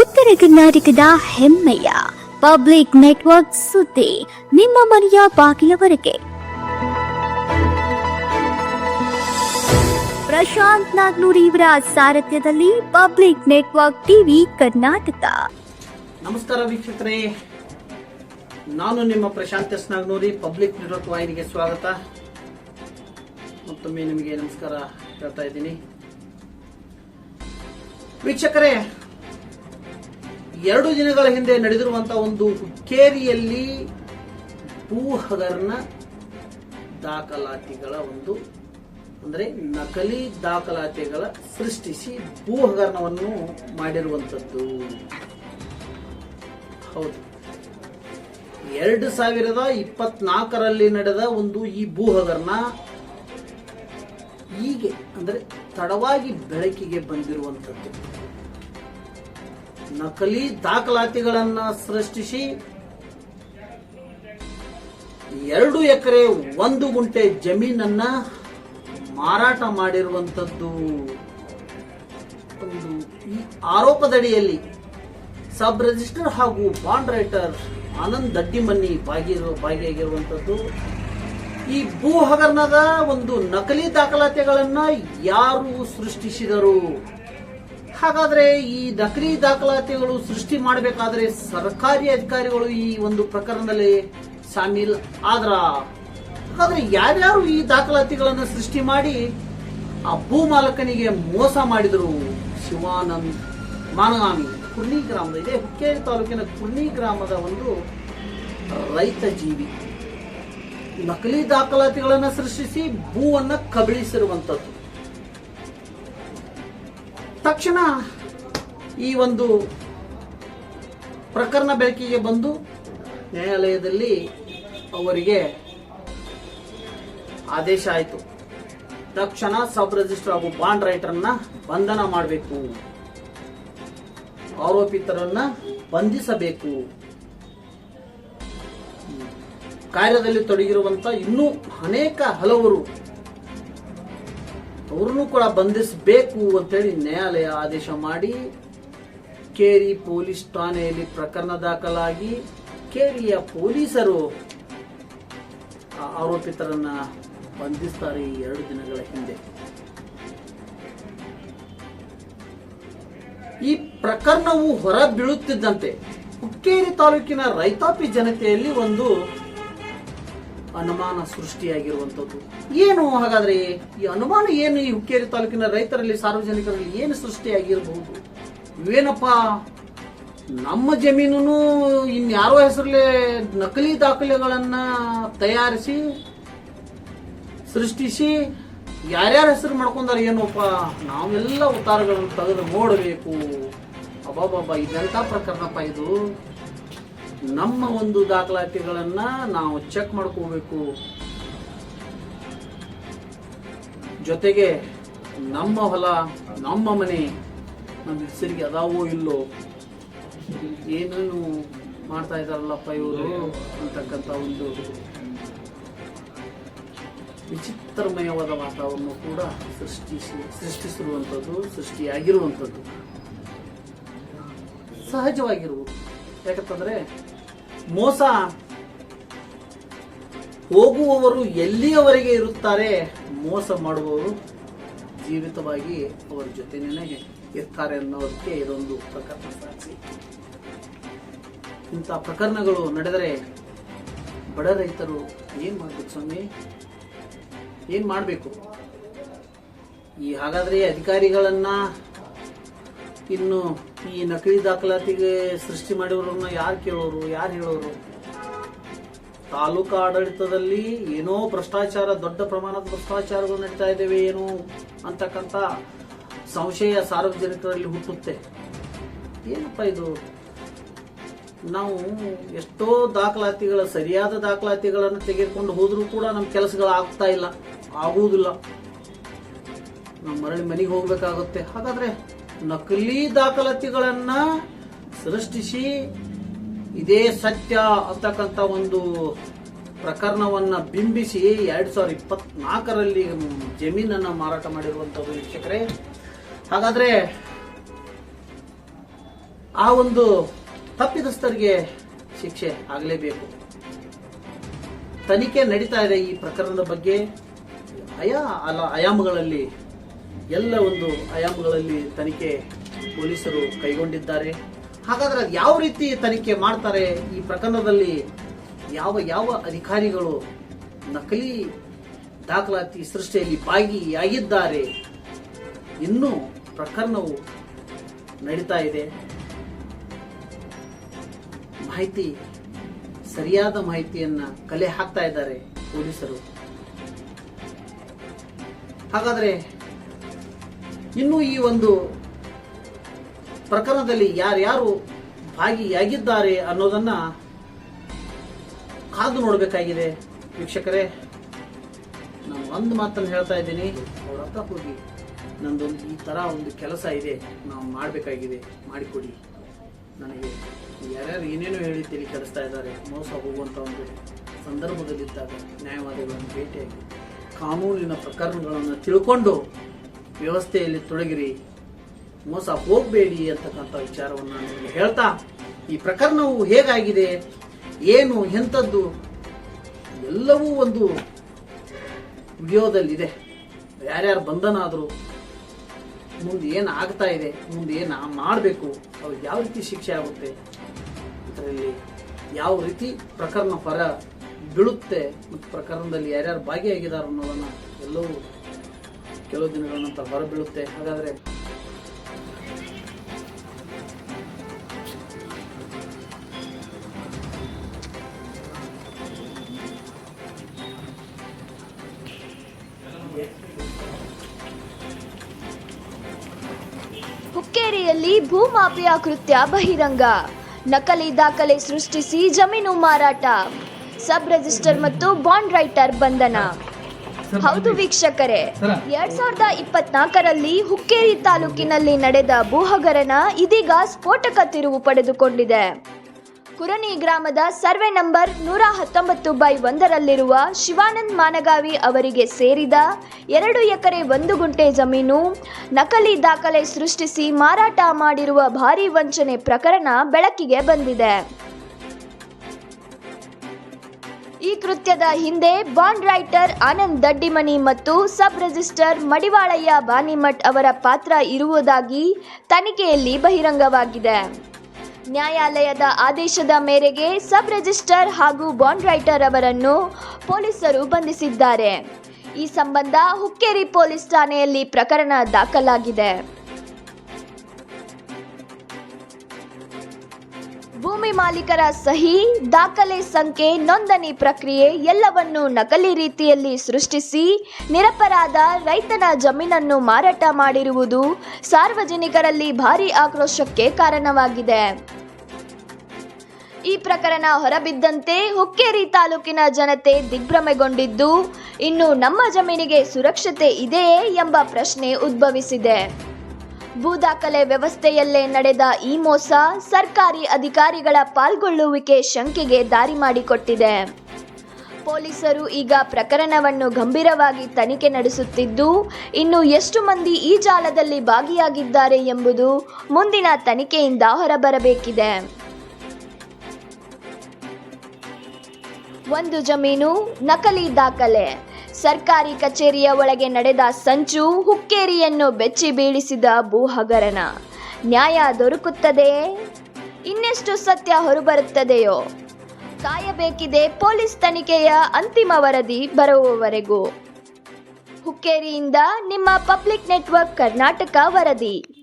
ಉತ್ತರ ಕರ್ನಾಟಕದ ಹೆಮ್ಮೆಯ ಪಬ್ಲಿಕ್ ನೆಟ್ವರ್ಕ್ ಸುದ್ದಿ ನಿಮ್ಮ ಮನೆಯ ಬಾಗಿಲವರೆಗೆ. ಪ್ರಶಾಂತ್ ನಾಗ್ನೂರಿ ಇವರ ಸಾರಥ್ಯದಲ್ಲಿ ಪಬ್ಲಿಕ್ ನೆಟ್ವರ್ಕ್ ಟಿವಿ ಕರ್ನಾಟಕ. ನಮಸ್ಕಾರ ವೀಕ್ಷಕರೇ. ನಾನು ನಿಮ್ಮ Prashant S Nagnuri, public network ವಾಹಿನಿಗೆ ಸ್ವಾಗತ. ಮತ್ತೊಮ್ಮೆ ನಿಮಗೆ ನಮಸ್ಕಾರ ಹೇಳ್ತಾ ಇದ್ದೀನಿ. ವೀಕ್ಷಕರೇ, ಎರಡು ದಿನಗಳ ಹಿಂದೆ ನಡೆದಿರುವಂತಹ ಒಂದು ಹುಕ್ಕೇರಿಯಲ್ಲಿ ಭೂ ಹಗರಣ ದಾಖಲಾತಿಗಳ ಒಂದು, ಅಂದರೆ ನಕಲಿ ದಾಖಲಾತಿಗಳ ಸೃಷ್ಟಿಸಿ ಭೂ ಹಗರಣವನ್ನು ಮಾಡಿರುವಂಥದ್ದು. ಹೌದು. ಎರಡು ಸಾವಿರದ ಇಪ್ಪತ್ನಾಲ್ಕರಲ್ಲಿ ನಡೆದ ಒಂದು ಈ ಭೂ ಹಗರಣ ಹೀಗೆ ಅಂದರೆ ತಡವಾಗಿ ಬೆಳಕಿಗೆ ಬಂದಿರುವಂಥದ್ದು. ನಕಲಿ ದಾಖಲಾತಿಗಳನ್ನ ಸೃಷ್ಟಿಸಿ ಎರಡು ಎಕರೆ ಒಂದು ಗುಂಟೆ ಜಮೀನನ್ನ ಮಾರಾಟ ಮಾಡಿರುವಂಥದ್ದು. ಒಂದು ಈ ಆರೋಪದಡಿಯಲ್ಲಿ ಸಬ್ ರಿಜಿಸ್ಟರ್ ಹಾಗೂ ಬಾಂಡ್ ರೈಟರ್ ಆನಂದ್ ದಡ್ಡಿಮನಿ ಭಾಗಿ ಭಾಗಿಯಾಗಿರುವಂಥದ್ದು ಈ ಭೂ ಹಗರಣದ ಒಂದು ನಕಲಿ ದಾಖಲಾತಿಗಳನ್ನ ಯಾರು ಸೃಷ್ಟಿಸಿದರು? ಹಾಗಾದ್ರೆ ಈ ನಕಲಿ ದಾಖಲಾತಿಗಳು ಸೃಷ್ಟಿ ಮಾಡಬೇಕಾದ್ರೆ ಸರ್ಕಾರಿ ಅಧಿಕಾರಿಗಳು ಈ ಒಂದು ಪ್ರಕರಣದಲ್ಲಿ ಶಾಮೀಲ್ ಆದ್ರ? ಹಾಗಾದ್ರೆ ಯಾರ್ಯಾರು ಈ ದಾಖಲಾತಿಗಳನ್ನು ಸೃಷ್ಟಿ ಮಾಡಿ ಆ ಭೂ ಮಾಲಕನಿಗೆ ಮೋಸ ಮಾಡಿದರು? ಶಿವಾನಂದ್ ಮಾನಗಾಮಿ ಕುರ್ನಿ ಗ್ರಾಮದ, ಇದೆ ಹುಕ್ಕೇರಿ ತಾಲೂಕಿನ ಕುರ್ನಿ ಗ್ರಾಮದ ಒಂದು ರೈತ ಜೀವಿ. ನಕಲಿ ದಾಖಲಾತಿಗಳನ್ನ ಸೃಷ್ಟಿಸಿ ಭೂವನ್ನ ಕಬಳಿಸಿರುವಂತದ್ದು. ತಕ್ಷಣ ಈ ಒಂದು ಪ್ರಕರಣ ಬೆಳಕಿಗೆ ಬಂದು ನ್ಯಾಯಾಲಯದಲ್ಲಿ ಅವರಿಗೆ ಆದೇಶ ಆಯಿತು. ತಕ್ಷಣ ಸಬ್ ರಿಜಿಸ್ಟರ್ ಹಾಗೂ ಬಾಂಡ್ ರೈಟರ್ನ ಬಂಧನ ಮಾಡಬೇಕು. ಆರೋಪಿತರನ್ನ ಬಂಧಿಸಬೇಕು. ಕಾರ್ಯದಲ್ಲಿ ತೊಡಗಿರುವಂತ ಇನ್ನೂ ಅನೇಕ ಹಲವರು ಅವ್ರನ್ನೂ ಕೂಡ ಬಂಧಿಸಬೇಕು ಅಂತೇಳಿ ನ್ಯಾಯಾಲಯ ಆದೇಶ ಮಾಡಿ, ಕೇರಿ ಪೊಲೀಸ್ ಠಾಣೆಯಲ್ಲಿ ಪ್ರಕರಣ ದಾಖಲಾಗಿ ಕೇರಿಯ ಪೊಲೀಸರು ಆರೋಪಿತರನ್ನ ಬಂಧಿಸ್ತಾರೆ ಈ ಎರಡು ದಿನಗಳ ಹಿಂದೆ. ಈ ಪ್ರಕರಣವು ಹೊರ ಬೀಳುತ್ತಿದ್ದಂತೆ, ಹುಕ್ಕೇರಿ ತಾಲೂಕಿನ ರೈತಾಪಿ ಜನತೆಯಲ್ಲಿ ಒಂದು ಅನುಮಾನ ಸೃಷ್ಟಿಯಾಗಿರುವಂತದ್ದು ಏನು ಹಾಗಾದ್ರೆ ಈ ಅನುಮಾನ ಏನು ಈ ಹುಕ್ಕೇರಿ ತಾಲೂಕಿನ ರೈತರಲ್ಲಿ, ಸಾರ್ವಜನಿಕರಲ್ಲಿ ಏನು ಸೃಷ್ಟಿಯಾಗಿರಬಹುದು? ಇವೇನಪ್ಪ? ನಮ್ಮ ಜಮೀನು ಇನ್ಯಾರೋ ಹೆಸರಲ್ಲೇ ನಕಲಿ ದಾಖಲೆಗಳನ್ನ ತಯಾರಿಸಿ, ಸೃಷ್ಟಿಸಿ, ಯಾರ್ಯಾರ ಹೆಸರು ಮಾಡ್ಕೊಂಡಾರ ಏನೋಪ್ಪ? ನಾವೆಲ್ಲ ಉತ್ತಾರಗಳನ್ನು ತೆಗೆದು ನೋಡಬೇಕು. ಅಬ್ಬಾಬಾಬಾ ಇದೆಂತ ಪ್ರಕರಣಪ್ಪ ಇದು? ನಮ್ಮ ಒಂದು ದಾಖಲಾತಿಗಳನ್ನ ನಾವು ಚೆಕ್ ಮಾಡ್ಕೋಬೇಕು. ಜೊತೆಗೆ ನಮ್ಮ ಹೊಲ, ನಮ್ಮ ಮನೆ, ನಮ್ಮ ಹೆಸರಿಗೆ ಅದಾವೋ ಇಲ್ಲೋ, ಏನೇನು ಮಾಡ್ತಾ ಇದಾರಲ್ಲಪ್ಪ ಇವರು ಅಂತಕ್ಕಂಥ ಒಂದು ವಿಚಿತ್ರಮಯವಾದ ವಾತಾವರಣ ಕೂಡ ಸೃಷ್ಟಿಸಿ ಸೃಷ್ಟಿಸಿರುವಂಥದ್ದು, ಸೃಷ್ಟಿಯಾಗಿರುವಂಥದ್ದು. ಸಹಜವಾಗಿರುವುದು ಯಾಕಂತಂದ್ರೆ ಮೋಸ ಹೋಗುವವರು ಎಲ್ಲಿಯವರೆಗೆ ಇರುತ್ತಾರೆ? ಮೋಸ ಮಾಡುವವರು ಜೀವಿತವಾಗಿ ಅವರ ಜೊತೆನೇ ಇರ್ತಾರೆ ಅನ್ನೋದಕ್ಕೆ ಇದೊಂದು ಪ್ರಕರಣ ಸಾಕ್ಷಿ. ಇಂಥ ಪ್ರಕರಣಗಳು ನಡೆದರೆ ಬಡ ರೈತರು ಏನ್ ಮಾಡ್ಬೇಕು ಸ್ವಾಮಿ? ಏನ್ ಮಾಡಬೇಕು? ಈ ಹಾಗಾದ್ರೆ ಅಧಿಕಾರಿಗಳನ್ನ ಇನ್ನು ಈ ನಕಲಿ ದಾಖಲಾತಿಗೆ ಸೃಷ್ಟಿ ಮಾಡಿರೋರನ್ನ ಯಾರು ಕೇಳೋರು, ಯಾರು ಹೇಳೋರು? ತಾಲೂಕು ಆಡಳಿತದಲ್ಲಿ ಏನೋ ಭ್ರಷ್ಟಾಚಾರ, ದೊಡ್ಡ ಪ್ರಮಾಣದ ಭ್ರಷ್ಟಾಚಾರಗಳು ನಡೀತಾ ಇದ್ದೇವೆ ಏನು ಅಂತಕ್ಕಂಥ ಸಂಶಯ ಸಾರ್ವಜನಿಕರಲ್ಲಿ ಹುಟ್ಟುತ್ತೆ. ಏನಪ್ಪ ಇದು? ನಾವು ಎಷ್ಟೋ ದಾಖಲಾತಿಗಳ, ಸರಿಯಾದ ದಾಖಲಾತಿಗಳನ್ನು ತೆಗೆದುಕೊಂಡು ಹೋದರೂ ಕೂಡ ನಮ್ಮ ಕೆಲಸಗಳು ಆಗ್ತಾ ಇಲ್ಲ, ಆಗುವುದಿಲ್ಲ. ಮರಳಿ ಮನೆಗೆ ಹೋಗ್ಬೇಕಾಗುತ್ತೆ. ಹಾಗಾದ್ರೆ ನಕಲಿ ದಾಖಲಾತಿಗಳನ್ನ ಸೃಷ್ಟಿಸಿ ಇದೇ ಸತ್ಯ ಅಂತಕ್ಕಂಥ ಒಂದು ಪ್ರಕರಣವನ್ನ ಬಿಂಬಿಸಿ ಎರಡ್ ಸಾವಿರದ ಇಪ್ಪತ್ನಾಲ್ಕರಲ್ಲಿ ಜಮೀನನ್ನ ಮಾರಾಟ ಮಾಡಿರುವಂತ ವೀಕ್ಷಕರೇ. ಹಾಗಾದ್ರೆ ಆ ಒಂದು ತಪ್ಪಿತಸ್ಥರಿಗೆ ಶಿಕ್ಷೆ ಆಗಲೇಬೇಕು. ತನಿಖೆ ನಡೀತಾ ಇದೆ ಈ ಪ್ರಕರಣದ ಬಗ್ಗೆ. ಅಯಾ, ಅಲ್ಲ, ಆಯಾಮಗಳಲ್ಲಿ ಎಲ್ಲ ಒಂದು ಆಯಾಮಗಳಲ್ಲಿ ತನಿಖೆ ಪೊಲೀಸರು ಕೈಗೊಂಡಿದ್ದಾರೆ. ಹಾಗಾದ್ರೆ ಅದು ಯಾವ ರೀತಿ ತನಿಖೆ ಮಾಡ್ತಾರೆ? ಈ ಪ್ರಕರಣದಲ್ಲಿ ಯಾವ ಯಾವ ಅಧಿಕಾರಿಗಳು ನಕಲಿ ದಾಖಲಾತಿ ಸೃಷ್ಟಿಯಲ್ಲಿ ಭಾಗಿಯಾಗಿದ್ದಾರೆ? ಇನ್ನೂ ಪ್ರಕರಣವು ನಡೀತಾ ಇದೆ. ಮಾಹಿತಿ, ಸರಿಯಾದ ಮಾಹಿತಿಯನ್ನ ಕಲೆ ಹಾಕ್ತಾ ಇದ್ದಾರೆ ಪೊಲೀಸರು. ಹಾಗಾದ್ರೆ ಇನ್ನು ಈ ಒಂದು ಪ್ರಕರಣದಲ್ಲಿ ಯಾರ್ಯಾರು ಭಾಗಿಯಾಗಿದ್ದಾರೆ ಅನ್ನೋದನ್ನ ಕಾದು ನೋಡಬೇಕಾಗಿದೆ. ವೀಕ್ಷಕರೇ, ನಾನು ಒಂದು ಮಾತನ್ನು ಹೇಳ್ತಾ ಇದ್ದೀನಿ. ಅವ್ರ ಹೋಗಿ ನಂದೊಂದು ಈ ತರ ಒಂದು ಕೆಲಸ ಇದೆ. ನಾವು ಮಾಡಬೇಕಾಗಿದೆ. ಮಾಡಿಕೊಡಿ. ನನಗೆ ಯಾರ್ಯಾರು ಏನೇನು ಹೇಳಿ ತಿಳಿ ಇದ್ದಾರೆ. ಮೋಸ ಹೋಗುವಂಥ ಒಂದು ಸಂದರ್ಭದಲ್ಲಿದ್ದಾಗ ನ್ಯಾಯವಾದಿಗಳನ್ನು ಭೇಟಿಯಾಗಿ ಕಾನೂನಿನ ಪ್ರಕರಣಗಳನ್ನು ತಿಳ್ಕೊಂಡು ವ್ಯವಸ್ಥೆಯಲ್ಲಿ ತೊಡಗಿರಿ. ಮೋಸ ಹೋಗಬೇಡಿ ಅಂತಕ್ಕಂಥ ವಿಚಾರವನ್ನು ನಾನು ನಿಮಗೆ ಹೇಳ್ತಾ, ಈ ಪ್ರಕರಣವು ಹೇಗಾಗಿದೆ? ಏನು? ಎಂಥದ್ದು? ಎಲ್ಲವೂ ಒಂದು ವಿಡಿಯೋದಲ್ಲಿದೆ. ಯಾರ್ಯಾರು ಬಂಧನ ಆದರೂ ಮುಂದೆ ಏನು ಆಗ್ತಾ ಇದೆ, ಮುಂದೆ ಏನು ಮಾಡಬೇಕು ಅವ್ರಿಗೆ ಯಾವ ರೀತಿ ಶಿಕ್ಷೆ ಆಗುತ್ತೆ, ಇದರಲ್ಲಿ ಯಾವ ರೀತಿ ಪ್ರಕರಣ ಹೊರ ಬೀಳುತ್ತೆ, ಮತ್ತು ಪ್ರಕರಣದಲ್ಲಿ ಯಾರ್ಯಾರು ಭಾಗಿಯಾಗಿದ್ದಾರೆ ಅನ್ನೋದನ್ನು ಎಲ್ಲವೂ ಕೆಲವು ದಿನಗಳ ನಂತರ ಹೊರಬೀಳುತ್ತೆ ಹಾಗಾದರೆ ಹುಕ್ಕೇರಿಯಲ್ಲಿ ಭೂಮಾಫಿಯಾ ಕೃತ್ಯ ಬಹಿರಂಗ. ನಕಲಿ ದಾಖಲೆ ಸೃಷ್ಟಿಸಿ ಜಮೀನು ಮಾರಾಟ. ಸಬ್ ರಿಜಿಸ್ಟರ್ ಮತ್ತು ಬಾಂಡ್ ರೈಟರ್ ಬಂಧನ. ಹೌದು ವೀಕ್ಷಕರೇ ಎರಡ್ ಸಾವಿರದ ಇಪ್ಪತ್ನಾಲ್ಕರಲ್ಲಿ ಹುಕ್ಕೇರಿ ತಾಲೂಕಿನಲ್ಲಿ ನಡೆದ ಭೂಹಗರಣ ಇದೀಗ ಸ್ಫೋಟಕ ತಿರುವು ಪಡೆದುಕೊಂಡಿದೆ. ಕುರನಿ ಗ್ರಾಮದ ಸರ್ವೆ ನಂಬರ್ ನೂರ ಹತ್ತೊಂಬತ್ತು ಬೈ ಒಂದರಲ್ಲಿರುವ ಶಿವಾನಂದ್ ಮಾನಗಾವಿ ಅವರಿಗೆ ಸೇರಿದ ಎರಡು ಎಕರೆ ಒಂದು ಗುಂಟೆ ಜಮೀನು ನಕಲಿ ದಾಖಲೆ ಸೃಷ್ಟಿಸಿ ಮಾರಾಟ ಮಾಡಿರುವ ಭಾರೀ ವಂಚನೆ ಪ್ರಕರಣ ಬೆಳಕಿಗೆ ಬಂದಿದೆ. ಈ ಕೃತ್ಯದ ಹಿಂದೆ ಬಾಂಡ್ ರೈಟರ್ ಆನಂದ್ ದಡ್ಡಿಮನಿ ಮತ್ತು ಸಬ್ ರಿಜಿಸ್ಟರ್ ಮಡಿವಾಳಯ್ಯ ಬಾನಿಮಠ್ ಅವರ ಪಾತ್ರ ಇರುವುದಾಗಿ ತನಿಖೆಯಲ್ಲಿ ಬಹಿರಂಗವಾಗಿದೆ. ನ್ಯಾಯಾಲಯದ ಆದೇಶದ ಮೇರೆಗೆ ಸಬ್ ರಿಜಿಸ್ಟರ್ ಹಾಗೂ ಬಾಂಡ್ ರೈಟರ್ ಅವರನ್ನು ಪೊಲೀಸರು ಬಂಧಿಸಿದ್ದಾರೆ. ಈ ಸಂಬಂಧ ಹುಕ್ಕೇರಿ ಪೊಲೀಸ್ ಠಾಣೆಯಲ್ಲಿ ಪ್ರಕರಣ ದಾಖಲಾಗಿದೆ. ಭೂಮಿ ಮಾಲೀಕರ ಸಹಿ, ದಾಖಲೆ ಸಂಖ್ಯೆ, ನೋಂದಣಿ ಪ್ರಕ್ರಿಯೆ ಎಲ್ಲವನ್ನು ನಕಲಿ ರೀತಿಯಲ್ಲಿ ಸೃಷ್ಟಿಸಿ ನಿರಪರಾಧ ರೈತನ ಜಮೀನನ್ನು ಮಾರಾಟ ಮಾಡಿರುವುದು ಸಾರ್ವಜನಿಕರಲ್ಲಿ ಭಾರೀ ಆಕ್ರೋಶಕ್ಕೆ ಕಾರಣವಾಗಿದೆ. ಈ ಪ್ರಕರಣ ಹೊರಬಿದ್ದಂತೆ ಹುಕ್ಕೇರಿ ತಾಲೂಕಿನ ಜನತೆ ದಿಗ್ಭ್ರಮೆಗೊಂಡಿದ್ದು, ಇನ್ನು ನಮ್ಮ ಜಮೀನಿಗೆ ಸುರಕ್ಷತೆ ಇದೆಯೇ ಎಂಬ ಪ್ರಶ್ನೆ ಉದ್ಭವಿಸಿದೆ. ಭೂ ದಾಖಲೆ ವ್ಯವಸ್ಥೆಯಲ್ಲೇ ನಡೆದ ಈ ಮೋಸ ಸರ್ಕಾರಿ ಅಧಿಕಾರಿಗಳ ಪಾಲ್ಗೊಳ್ಳುವಿಕೆ ಶಂಕೆಗೆ ದಾರಿ ಮಾಡಿಕೊಟ್ಟಿದೆ. ಪೊಲೀಸರು ಈಗ ಪ್ರಕರಣವನ್ನು ಗಂಭೀರವಾಗಿ ತನಿಖೆ ನಡೆಸುತ್ತಿದ್ದು, ಇನ್ನು ಎಷ್ಟು ಮಂದಿ ಈ ಜಾಲದಲ್ಲಿ ಭಾಗಿಯಾಗಿದ್ದಾರೆ ಎಂಬುದು ಮುಂದಿನ ತನಿಖೆಯಿಂದ ಹೊರಬರಬೇಕಿದೆ. ಒಂದು ಜಮೀನು, ನಕಲಿ ದಾಖಲೆ. ಸರ್ಕಾರಿ ಕಚೇರಿಯ ಒಳಗೆ ನಡೆದ ಸಂಚು ಹುಕ್ಕೇರಿಯನ್ನು ಬೆಚ್ಚಿ ಬೀಳಿಸಿದ ಭೂ ಹಗರಣ ನ್ಯಾಯ ದೊರಕುತ್ತದೆಯೇ ಇನ್ನೆಷ್ಟು ಸತ್ಯ ಹೊರಬರುತ್ತದೆಯೋ? ಕಾಯಬೇಕಿದೆ ಪೊಲೀಸ್ ತನಿಖೆಯ ಅಂತಿಮ ವರದಿ ಬರುವವರೆಗೂ. ಹುಕ್ಕೇರಿಯಿಂದ ನಿಮ್ಮ ಪಬ್ಲಿಕ್ ನೆಟ್ವರ್ಕ್ ಕರ್ನಾಟಕ ವರದಿ.